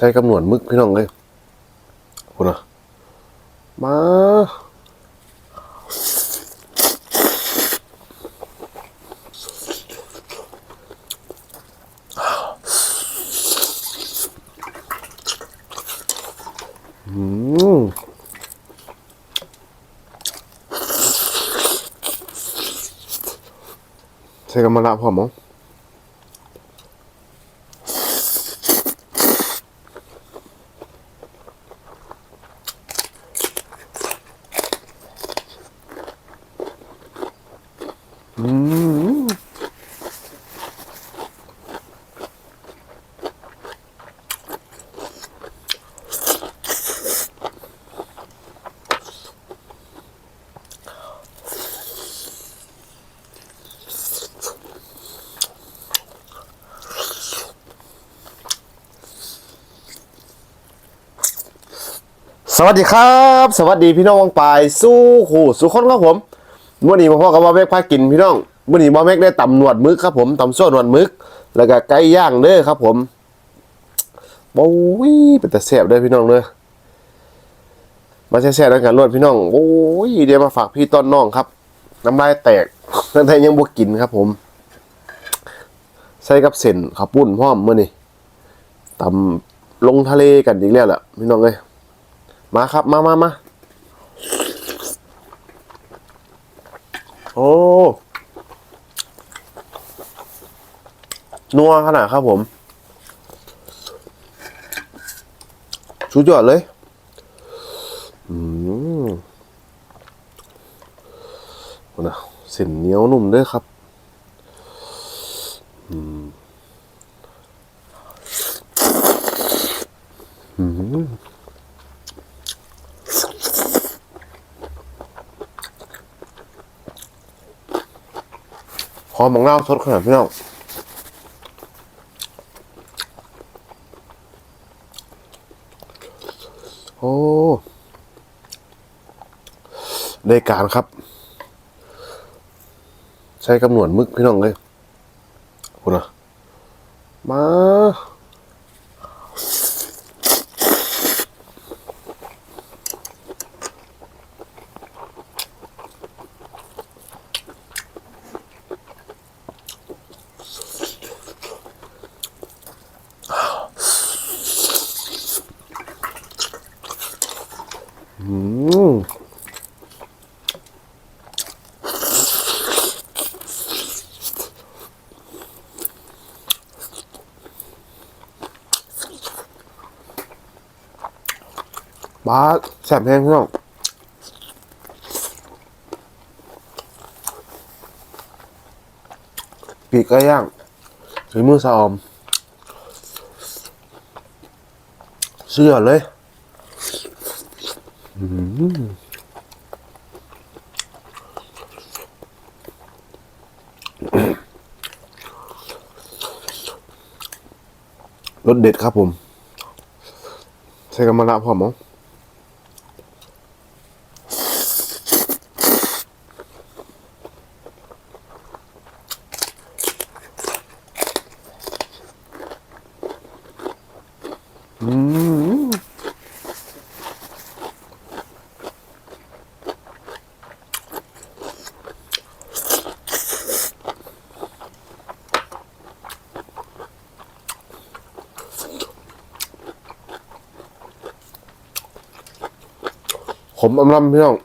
ใช้กำหนวดมึกพี่น้องเลยคุณอะมาอืมใช้กำมะละพอมั้ง อืมสวัสดีครับ สวัสดีพี่น้องวงปายสู้ขู่สู้คนครับผม มื่อนี้พ่อกับว่าแม็กพากินพี่น้องมื่อนี้มาแม็กได้ตำหนวดมึกครับผมตำส้นหนวดมึก แล้วก็ไก่ย่างเด้อครับผมโอ้ยเป็นแต่แซ่บเด้อพี่น้องเด้อมาแซ่ๆแล้วกันรวดพี่น้องโอ้ยเดี๋ยวมาฝากพี่ต้นน้องครับ น้ำลายแตกนั่นไทยยังบ่กินครับผม ใส่กับเส้นข้าวปุ้นพร้อมเมื่อนี้ตำลงทะเลกันอีกแล้วล่ะพี่น้องเอ้ยมาครับมามามา โอ้นัวขนาดครับผมสุดยอดเลย อืมนะเส้นเหนียวนุ่มด้วยครับ อืม อืม หอมของเราสดขนาดพี่น้องโอ้ได้การครับ ใช้กำหนวนมึกพี่น้องเลยคุณอะมา บ้าแสบแห้งพี่น้องปีกไก่ย่างฝีมือสะอซอมเชื่อเลย รสเด็ดครับผม ใส่กำมะละพอมั้งอืม ขมอำลำพี่น้อง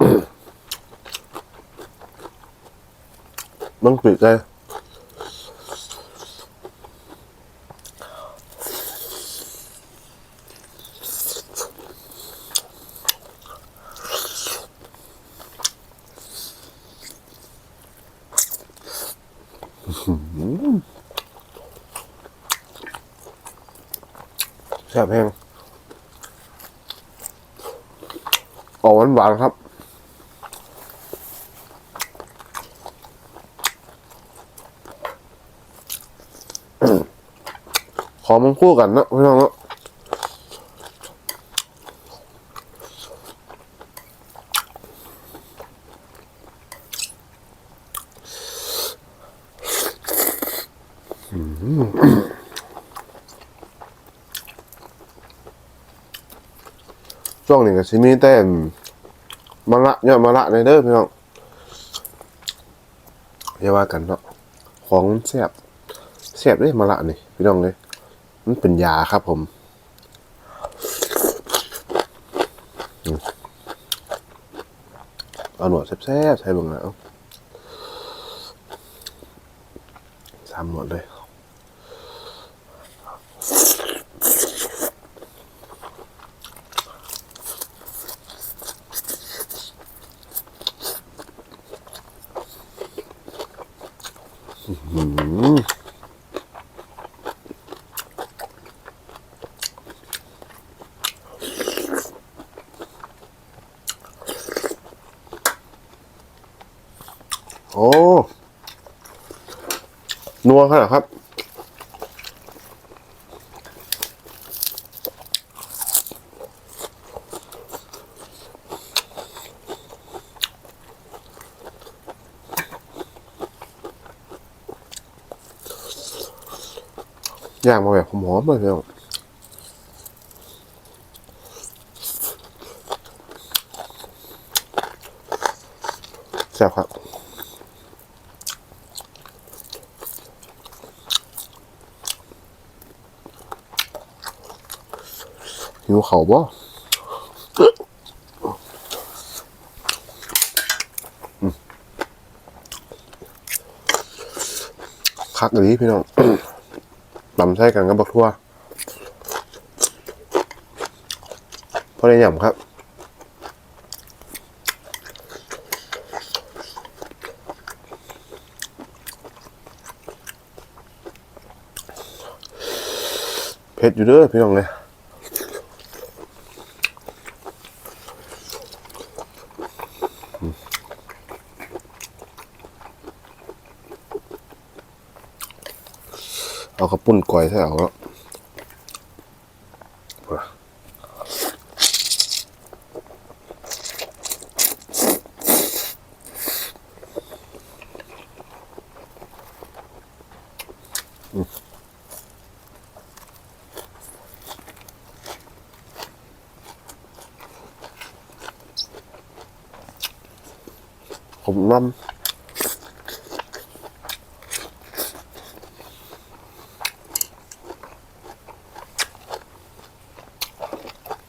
มันปีกเลยแซ่บแห้ง ออกหวานๆครับขอมันคู่กันนะพี่น้องเนาะ ช่วงนี้ก็สิมีแต่มะละยอดมะละในเด้อพี่น้องอย่าว่ากันเนาะของแซ่บแซ่บเด้มะละนี่พี่น้องเลยมันเป็นยาครับผมเอาหนวดแซ่บๆใส่เบิ่งแล้วสามหนวดเลย โอ้ นัวขนาดครับ ย่างมาแบบหอมๆเลยพี่น้องแซ่บครับหิวเข่าบ่คักอันนี้พี่น้อง ตำไส้กันกับบักทั่วพอได้หย่ำครับเผ็ดอยู่เด้อพี่น้องเลย เอากระปุ่นก่อยใส่เอาแล้วผมน้ำ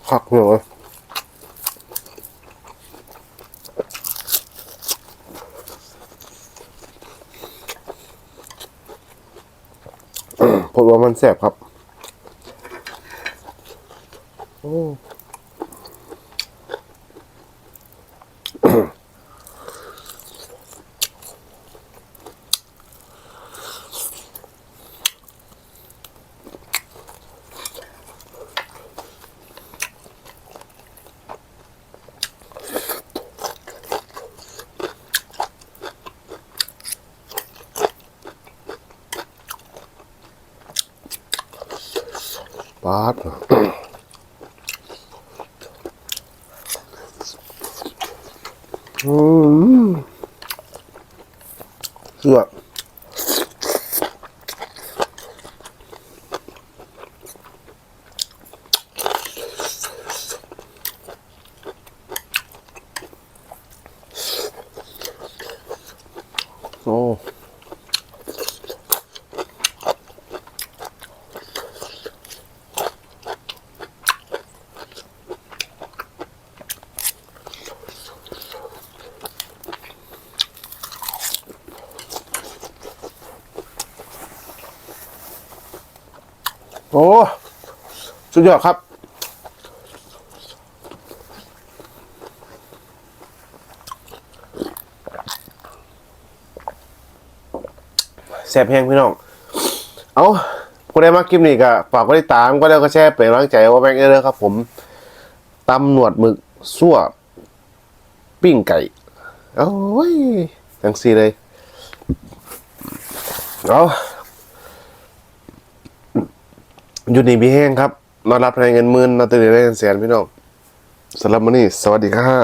คักเลยผมว่ามันแสบครับ โอ้ ปาดอืมเสือ โอ้ สุดยอดครับ แซ่บแห้งพี่น้อง เอาผู้ใดมาคลิปนี้ก็ฝากกดติดตามก็แล้วก็แชร์เป็นกำลังใจว่าแบงค์เออร์ครับผมตำหนวดหมึกซั่วปิ้งไก่ โอ้ยจังสีเลย เอา อยู่นี่มีแห้งครับนอนรับในเงินหมื่นนอนตื่นได้เงินแสนพี่น้องสำหรับวันนี้ สวัสดีครับ